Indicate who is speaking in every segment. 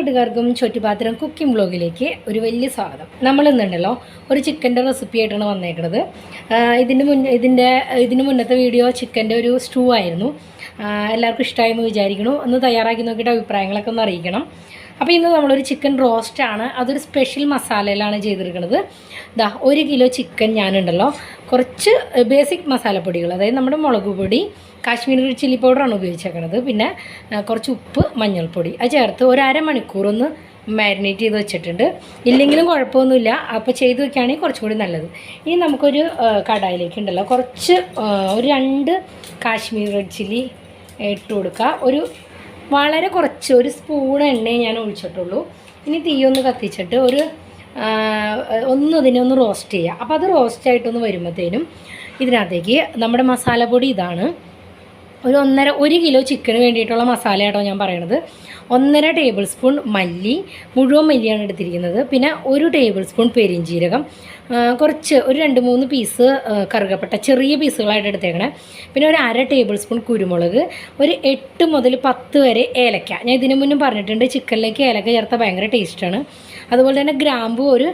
Speaker 1: കൂട്ടുകാർക്കും ചുറ്റുപാത്രം കുക്കിംഗ് ബ്ലോഗിലേക്ക് ഒരു വലിയ സ്വാഗതം. നമ്മൾ ഇന്നുണ്ടല്ലോ ഒരു ചിക്കന്റെ റെസിപ്പി ആയിട്ടാണ് വന്നേക്കുന്നത് ഇതിന്റെ മുൻ ഇതിന്റെ ഇതിന് മുന്നത്തെ വീഡിയോ ചിക്കന്റെ ഒരു സ്റ്റൂ ആയിരുന്നു. എല്ലാവർക്കും ഇഷ്ടമായെന്ന് വിചാരിക്കണു ഒന്ന് തയ്യാറാക്കി നോക്കിയിട്ട് അഭിപ്രായങ്ങളൊക്കെ ഒന്ന് അറിയിക്കണം. അപ്പോൾ ഇന്ന് നമ്മളൊരു ചിക്കൻ റോസ്റ്റാണ് അതൊരു സ്പെഷ്യൽ മസാലയിലാണ് ചെയ്തിരിക്കുന്നത് ദാ ഒരു കിലോ ചിക്കൻ ഞാനുണ്ടല്ലോ. കുറച്ച് ബേസിക് മസാലപ്പൊടികൾ അതായത് നമ്മുടെ മുളക് പൊടി കാശ്മീരി ചില്ലി പൗഡറാണ് ഉപയോഗിച്ചേക്കണത്. പിന്നെ കുറച്ച് ഉപ്പ് മഞ്ഞൾപ്പൊടി. അത് ചേർത്ത് ഒരു അരമണിക്കൂർ ഒന്ന് മാരിനേറ്റ് ചെയ്ത് വെച്ചിട്ടുണ്ട്. ഇല്ലെങ്കിലും കുഴപ്പമൊന്നുമില്ല. അപ്പോൾ ചെയ്ത് വെക്കുകയാണെങ്കിൽ കുറച്ചും കൂടി നല്ലത്. ഇനി നമുക്കൊരു കടായിലേക്ക് ഉണ്ടല്ലോ കുറച്ച് ഒരു രണ്ട് കാശ്മീർ റെഡ് ചില്ലി ഇട്ട് കൊടുക്കുക. ഒരു വളരെ കുറച്ച് ഒരു സ്പൂൺ എണ്ണയെ ഞാൻ ഒഴിച്ചിട്ടുള്ളൂ. ഇനി തീയൊന്ന് കത്തിച്ചിട്ട് ഒരു ഒന്ന് ഇതിനെ ഒന്ന് റോസ്റ്റ് ചെയ്യുക. അപ്പോൾ അത് റോസ്റ്റായിട്ടൊന്ന് വരുമ്പോഴത്തേനും ഇതിനകത്തേക്ക് നമ്മുടെ മസാലപ്പൊടി ഇതാണ്. ഒരു ഒന്നര ഒരു കിലോ ചിക്കന് വേണ്ടിയിട്ടുള്ള മസാല കേട്ടോ ഞാൻ പറയണത്. ഒന്നര ടേബിൾ സ്പൂൺ മല്ലി മുഴുവൻ മല്ലിയാണ് എടുത്തിരിക്കുന്നത്. പിന്നെ ഒരു ടേബിൾ സ്പൂൺ പെരിഞ്ചീരകം കുറച്ച് ഒരു രണ്ട് മൂന്ന് പീസ് കറുകപ്പെട്ട ചെറിയ പീസുകളായിട്ട് എടുത്തേക്കണേ. പിന്നെ ഒരു അര ടേബിൾ സ്പൂൺ കുരുമുളക് ഒരു എട്ട് മുതൽ പത്ത് വരെ ഏലക്ക. ഞാൻ ഇതിനു മുന്നും പറഞ്ഞിട്ടുണ്ട് ചിക്കനിലേക്ക് ഏലക്ക ചേർത്താൽ ഭയങ്കര ടേസ്റ്റാണ് അതുപോലെ തന്നെ ഗ്രാമ്പു ഒരു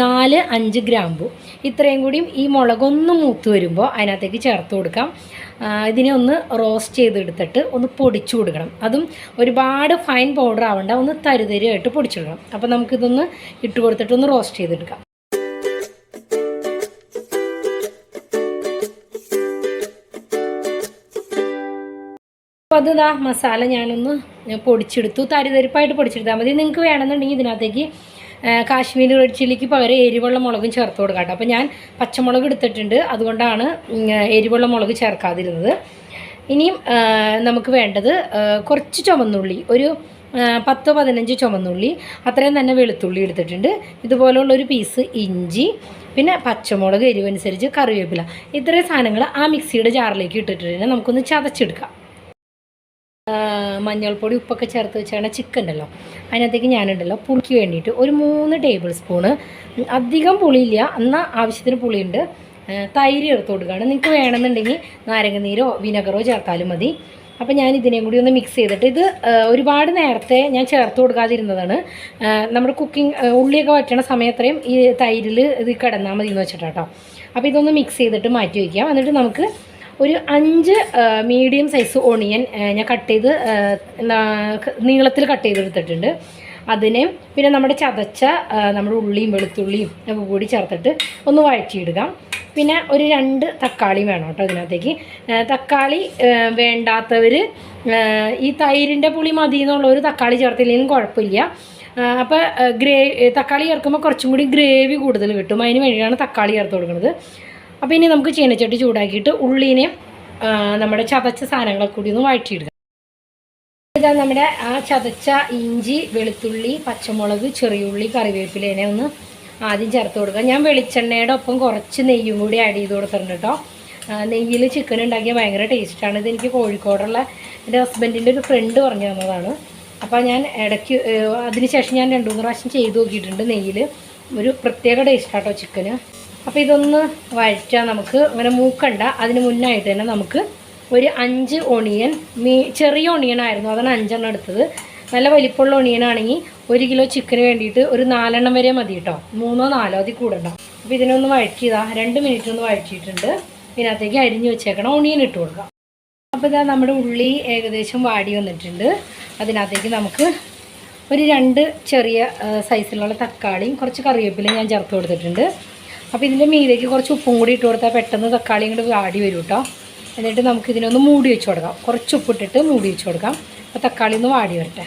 Speaker 1: നാല് അഞ്ച് ഗ്രാമ്പു. ഇത്രയും കൂടിയും ഈ മുളകൊന്ന് മൂത്ത് വരുമ്പോൾ അതിനകത്തേക്ക് ചേർത്ത് കൊടുക്കാം. ഇതിനെ ഒന്ന് റോസ്റ്റ് ചെയ്തെടുത്തിട്ട് ഒന്ന് പൊടിച്ചു കൊടുക്കണം. അതും ഒരുപാട് ഫൈൻ പൗഡർ ആവണ്ട ഒന്ന് തരുതരിയായിട്ട് പൊടിച്ചെടുക്കണം അപ്പോൾ നമുക്കിതൊന്ന് ഇട്ട് കൊടുത്തിട്ട് ഒന്ന് റോസ്റ്റ് ചെയ്തെടുക്കാം. അപ്പോൾ അത് ഇതാ മസാല ഞാനൊന്ന് പൊടിച്ചെടുത്തു. തരിതരിപ്പായിട്ട് പൊടിച്ചെടുത്താൽ മതി. നിങ്ങൾക്ക് വേണമെന്നുണ്ടെങ്കിൽ ഇതിനകത്തേക്ക് കാശ്മീരി റെഡ് ചില്ലിക്ക് പകരം എരിവുള്ള മുളകും ചേർത്ത് കൊടുക്കാം അപ്പോൾ ഞാൻ പച്ചമുളക് എടുത്തിട്ടുണ്ട്. അതുകൊണ്ടാണ് എരിവുള്ള മുളക് ചേർക്കാതിരുന്നത്. ഇനിയും നമുക്ക് വേണ്ടത് കുറച്ച് ചുമന്നുള്ളി. ഒരു പത്തോ പതിനഞ്ച് ചുമന്നുള്ളി. അത്രയും തന്നെ വെളുത്തുള്ളി എടുത്തിട്ടുണ്ട്. ഇതുപോലുള്ള ഒരു പീസ് ഇഞ്ചി പിന്നെ പച്ചമുളക് എരിവനുസരിച്ച് കറിവേപ്പില. ഇത്രയും സാധനങ്ങൾ ആ മിക്സിയുടെ ജാറിലേക്ക് ഇട്ടിട്ടുണ്ടെങ്കിൽ നമുക്കൊന്ന് ചതച്ചെടുക്കാം. മഞ്ഞൾപ്പൊടി ഉപ്പൊക്കെ ചേർത്ത് വെച്ചാണ് ചിക്കൻ ഉണ്ടല്ലോ അതിനകത്തേക്ക് ഞാനുണ്ടല്ലോ പുളിക്ക് വേണ്ടിയിട്ട് ഒരു മൂന്ന് ടേബിൾ സ്പൂണ് അധികം പുളിയില്ല. എന്നാൽ ആവശ്യത്തിന് പുളിയുണ്ട്. തൈര് ചേർത്ത് കൊടുക്കുകയാണ് നിങ്ങൾക്ക് വേണമെന്നുണ്ടെങ്കിൽ നാരങ്ങ നീരോ വിനെഗറോ ചേർത്താലും മതി. അപ്പോൾ ഞാൻ ഇതിനെയും കൂടി ഒന്ന് മിക്സ് ചെയ്തിട്ട് ഇത് ഒരുപാട് നേരത്തെ ഞാൻ ചേർത്ത് കൊടുക്കാതിരുന്നതാണ്. നമ്മുടെ കുക്കിംഗ് ഉള്ളിയൊക്കെ വറ്റണ സമയത്രയും ഈ തൈരിൽ ഇത് കിടന്നാൽ മതി എന്ന് വെച്ചിട്ടാട്ടോ. അപ്പോൾ ഇതൊന്ന് മിക്സ് ചെയ്തിട്ട് മാറ്റി വയ്ക്കാം എന്നിട്ട് നമുക്ക് ഒരു അഞ്ച് മീഡിയം സൈസ് ഓണിയൻ ഞാൻ കട്ട് ചെയ്ത് നീളത്തിൽ കട്ട് ചെയ്തെടുത്തിട്ടുണ്ട്. അതിനെ പിന്നെ നമ്മുടെ ചതച്ച നമ്മുടെ ഉള്ളിയും വെളുത്തുള്ളിയും ഒക്കെ കൂടി ചേർത്തിട്ട് ഒന്ന് വഴറ്റിയിടുക. പിന്നെ ഒരു രണ്ട് തക്കാളിയും വേണം കേട്ടോ ഇതിനകത്തേക്ക് തക്കാളി വേണ്ടാത്തവർ ഈ തൈരിന്റെ പുളി മതി എന്നുള്ളൊരു തക്കാളി ചേർത്തില്ലെങ്കിലും കുഴപ്പമില്ല. അപ്പോൾ ഗ്രേ തക്കാളി ചേർക്കുമ്പോൾ കുറച്ചും കൂടി ഗ്രേവി കൂടുതൽ കിട്ടും. അതിന് വേണ്ടിയാണ് തക്കാളി ചേർത്ത് കൊടുക്കുന്നത്. അപ്പോൾ ഇനി നമുക്ക് ചീനച്ചട്ടി ചൂടാക്കിയിട്ട് ഉള്ളിനെ നമ്മുടെ ചതച്ച സാധനങ്ങളൊക്കെ കൂടി ഒന്ന് വഴറ്റിയിടുക. ഇതാ നമ്മുടെ ആ ചതച്ച ഇഞ്ചി വെളുത്തുള്ളി പച്ചമുളക് ചെറിയുള്ളി കറിവേപ്പിലേനെ ഒന്ന് ആദ്യം ചേർത്ത് കൊടുക്കുക. ഞാൻ വെളിച്ചെണ്ണയുടെ ഒപ്പം കുറച്ച് നെയ്യും കൂടി ആഡ് ചെയ്ത് കൊടുത്തിട്ടുണ്ട് കേട്ടോ നെയ്യിൽ ചിക്കൻ ഉണ്ടാക്കിയ ഭയങ്കര ടേസ്റ്റാണ് ഇത് എനിക്ക് കോഴിക്കോടുള്ള എന്റെ ഹസ്ബൻഡിന്റെ ഒരു ഫ്രണ്ട് പറഞ്ഞു തന്നതാണ്. അപ്പോൾ ഞാൻ ഇടയ്ക്ക് അതിനുശേഷം ഞാൻ രണ്ട് മൂന്ന് പ്രാവശ്യം ചെയ്ത് നോക്കിയിട്ടുണ്ട് നെയ്യിൽ ഒരു പ്രത്യേക ടേസ്റ്റാട്ടോ ചിക്കന് അപ്പോൾ ഇതൊന്ന് വഴറ്റാൻ നമുക്ക്. അങ്ങനെ മൂക്കണ്ട. അതിന് മുന്നായിട്ട് തന്നെ നമുക്ക് ഒരു അഞ്ച് ഒണിയൻ മീ ചെറിയ ഒണിയൻ ആയിരുന്നു. അതാണ് അഞ്ചെണ്ണം എടുത്തത്. നല്ല വലിപ്പമുള്ള ഒണിയൻ ആണെങ്കിൽ ഒരു കിലോ ചിക്കന് വേണ്ടിയിട്ട് ഒരു നാലെണ്ണം വരെ മതി കേട്ടോ മൂന്നോ നാലോ അതിൽ കൂടണ്ട. അപ്പോൾ ഇതിനൊന്ന് വഴറ്റിയതാ. രണ്ട് മിനിറ്റ് ഒന്ന് വഴറ്റിയിട്ടുണ്ട്. ഇതിനകത്തേക്ക് അരിഞ്ഞ് വെച്ചേക്കണം ഒണിയൻ ഇട്ട് കൊടുക്കാം. അപ്പോൾ ഇതാ നമ്മുടെ ഉള്ളി ഏകദേശം വാടി വന്നിട്ടുണ്ട്. അതിനകത്തേക്ക് നമുക്ക് ഒരു രണ്ട് ചെറിയ സൈസിലുള്ള തക്കാളിയും കുറച്ച് കറിവേപ്പിലയും ഞാൻ ചേർത്ത് കൊടുത്തിട്ടുണ്ട്. അപ്പോൾ ഇതിന്റെ മീതേക്ക് കുറച്ച് ഉപ്പും കൂടി ഇട്ട് കൊടുത്താൽ പെട്ടെന്ന് തക്കാളി ഇങ്ങോട്ട് ആടി വരും കേട്ടോ എന്നിട്ട് നമുക്ക് ഇതിനൊന്ന് മൂടി വെച്ച് കൊടുക്കാം. കുറച്ച് ഉപ്പിട്ടിട്ട് മൂടി വെച്ച് കൊടുക്കാം. അപ്പോൾ തക്കാളി ഒന്ന് വാടി വരട്ടെ.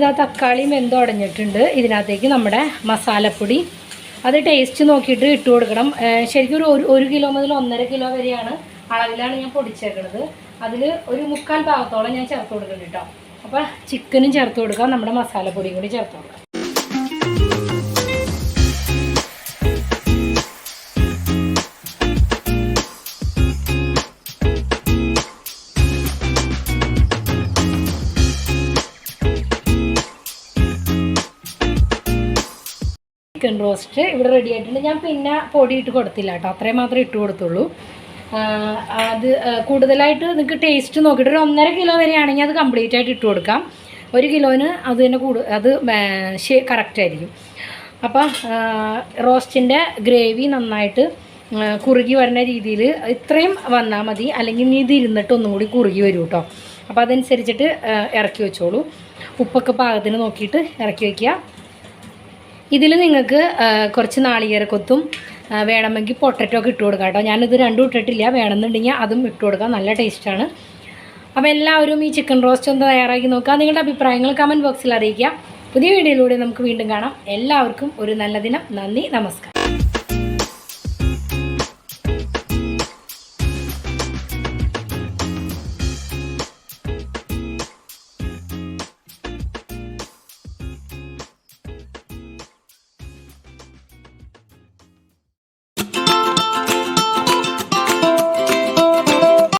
Speaker 1: ഇതാ തക്കാളി വെന്ത് അടഞ്ഞിട്ടുണ്ട് ഇതിനകത്തേക്ക് നമ്മുടെ മസാലപ്പൊടി. അത് ടേസ്റ്റ് നോക്കിയിട്ട് ഇട്ട് കൊടുക്കണം. ശരിക്കും ഒരു- ഒരു കിലോ മുതൽ ഒന്നര കിലോ വരെയാണ് അളവിലാണ് ഞാൻ പൊടിച്ചേക്കുന്നത് അതിൽ ഒരു മുക്കാൽ ഭാഗത്തോളം ഞാൻ ചേർത്ത് കൊടുക്കുന്നുണ്ട് കേട്ടോ അപ്പോൾ ചിക്കനും ചേർത്ത് കൊടുക്കാം. നമ്മുടെ മസാലപ്പൊടിയും കൂടി ചേർത്ത് കൊടുക്കാം. ചിക്കൻ റോസ്റ്റ് ഇവിടെ റെഡി ആയിട്ടുണ്ട്. ഞാൻ പിന്നെ പൊടി ഇട്ട് കൊടുത്തില്ല കേട്ടോ. അത്രയും മാത്രമേ ഇട്ട് കൊടുത്തുള്ളൂ. അത് കൂടുതലായിട്ട് നിങ്ങൾക്ക് ടേസ്റ്റ് നോക്കിയിട്ട് ഒരു ഒന്നര കിലോ വരെയാണെങ്കിൽ അത് കംപ്ലീറ്റ് ആയിട്ട് ഇട്ട് കൊടുക്കാം. ഒരു കിലോന് അത് തന്നെ കൂടു അത് കറക്റ്റ് ആയിരിക്കും. അപ്പം റോസ്റ്റിന്റെ ഗ്രേവി നന്നായിട്ട് കുറുകി വരുന്ന രീതിയിൽ ഇത്രയും വന്നാൽ മതി. അല്ലെങ്കിൽ നീ ഇത് ഇരുന്നിട്ട് ഒന്നും കൂടി കുറുകി വരും കേട്ടോ. അപ്പോൾ അതനുസരിച്ചിട്ട് ഇറക്കി വെച്ചോളൂ. ഉപ്പൊക്കെ പാകത്തിന് നോക്കിയിട്ട് ഇറക്കി വയ്ക്കുക ഇതിൽ നിങ്ങൾക്ക് കുറച്ച് നാളികേര കൊത്തും വേണമെങ്കിൽ പൊട്ടറ്റോ ഒക്കെ ഇട്ട് കൊടുക്കാം കേട്ടോ. ഞാനിത് രണ്ടും ഇട്ടിട്ടില്ല. വേണമെന്നുണ്ടെങ്കിൽ അതും ഇട്ട് കൊടുക്കാം. നല്ല ടേസ്റ്റാണ്. അപ്പോൾ എല്ലാവരും ഈ ചിക്കൻ റോസ്റ്റ് ഒന്ന് തയ്യാറാക്കി നോക്കുക. നിങ്ങളുടെ അഭിപ്രായങ്ങൾ കമന്റ് ബോക്സിൽ അറിയിക്കുക. പുതിയ വീഡിയോയിലൂടെ നമുക്ക് വീണ്ടും കാണാം. എല്ലാവർക്കും ഒരു നല്ല ദിനം. നന്ദി. നമസ്കാരം.